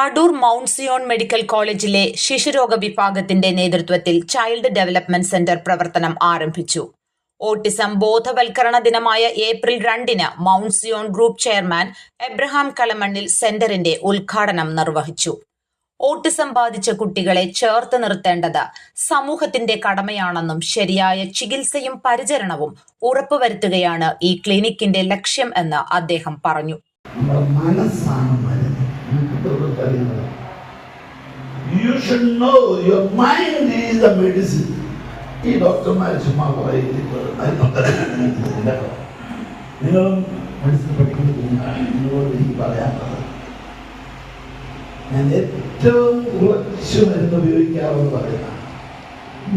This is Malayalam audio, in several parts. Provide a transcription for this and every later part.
അടൂർ മൗണ്ട് സിയോൺ മെഡിക്കൽ കോളേജിലെ ശിശുരോഗ വിഭാഗത്തിന്റെ നേതൃത്വത്തിൽ ചൈൽഡ് ഡെവലപ്മെന്റ് സെന്റർ പ്രവർത്തനം ആരംഭിച്ചു. ഓട്ടിസം ബോധവൽക്കരണ ദിനമായ ഏപ്രിൽ രണ്ടിന് Mount Zion group chairman Abraham Kalamannil സെന്ററിന്റെ ഉദ്ഘാടനം നിർവഹിച്ചു. ഓട്ടിസം ബാധിച്ച കുട്ടികളെ ചേർത്ത് നിർത്തേണ്ടത് സമൂഹത്തിന്റെ കടമയാണെന്നും ശരിയായ ചികിത്സയും പരിചരണവും ഉറപ്പുവരുത്തുകയാണ് ഈ ക്ലിനിക്കിന്റെ ലക്ഷ്യം എന്ന് അദ്ദേഹം പറഞ്ഞു. അറിയുന്നത് you should know your mind is the medicine ഈ ഡോക്ടർമാർ ചുമ്മാ പറയുന്നില്ല നിങ്ങളും മെഡിസിൻ പഠിക്കുന്നത് നിങ്ങളോട് എനിക്ക് പറയാനുള്ളത് ഞാൻ ഏറ്റവും കുറച്ച് മരുന്ന് ഉപയോഗിക്കാറെന്ന് പറയുന്ന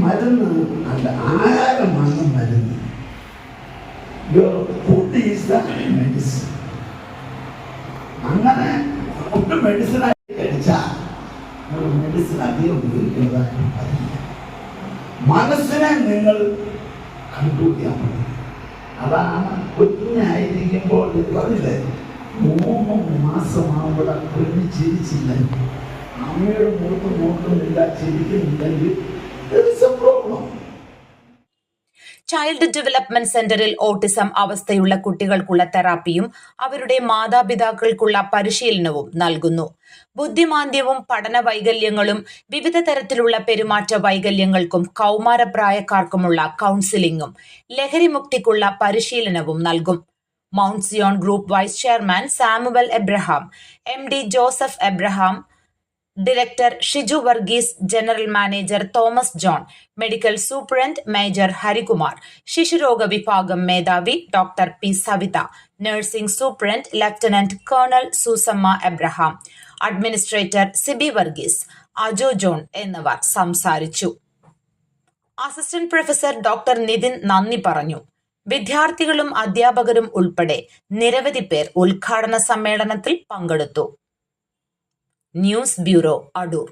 മരുന്ന് അല്ല ആഹാരമാണ് മരുന്ന്. Your food is the medicine അങ്ങനെ ഫുഡ് മെഡിസിനായി കഴിച്ചാൽ മെഡിസിൻ അധികം ഉപയോഗിക്കുന്നതായി മനസ്സിനെ നിങ്ങൾ കൺട്രോൾ അതാണ് കുഞ്ഞായിരിക്കുമ്പോൾ പറഞ്ഞില്ലേ? മൂന്ന് മാസമാകുമ്പോൾ കുഞ്ഞ് ചിരിച്ചില്ല അമ്മയുടെ മുഖത്ത് നോക്കുന്നില്ല ചിരിക്കുന്നില്ലെങ്കിൽ ചൈൽഡ് ഡെവലപ്മെന്റ് സെന്ററിൽ ഓട്ടിസം അവസ്ഥയുള്ള കുട്ടികൾക്കുള്ള തെറാപ്പിയും അവരുടെ മാതാപിതാക്കൾക്കുള്ള പരിശീലനവും നൽകുന്നു. ബുദ്ധിമാന്ദ്യവും പഠന വൈകല്യങ്ങളും വിവിധ തരത്തിലുള്ള പെരുമാറ്റ വൈകല്യങ്ങൾക്കും കൗമാരപ്രായക്കാർക്കുമുള്ള കൗൺസിലിംഗും ലഹരിമുക്തിക്കുള്ള പരിശീലനവും നൽകും. Mount Zion group vice chairman Samuel Abraham M D Joseph Abraham director Shiju Varghese general manager Thomas John medical superintendent major Harikumar ശിശുരോഗ വിഭാഗം മേധാവി doctor P Savitha nursing superintendent lieutenant colonel Susamma Abraham administrator Sibi Varghese Ajo John എന്നിവർ സംസാരിച്ചു. അസിസ്റ്റന്റ് പ്രൊഫസർ ഡോക്ടർ നിതിൻ നന്ദി പറഞ്ഞു. വിദ്യാർത്ഥികളും അധ്യാപകരും ഉൾപ്പെടെ നിരവധി പേർ ഉദ്ഘാടന സമ്മേളനത്തിൽ പങ്കെടുത്തു. News bureau Adoor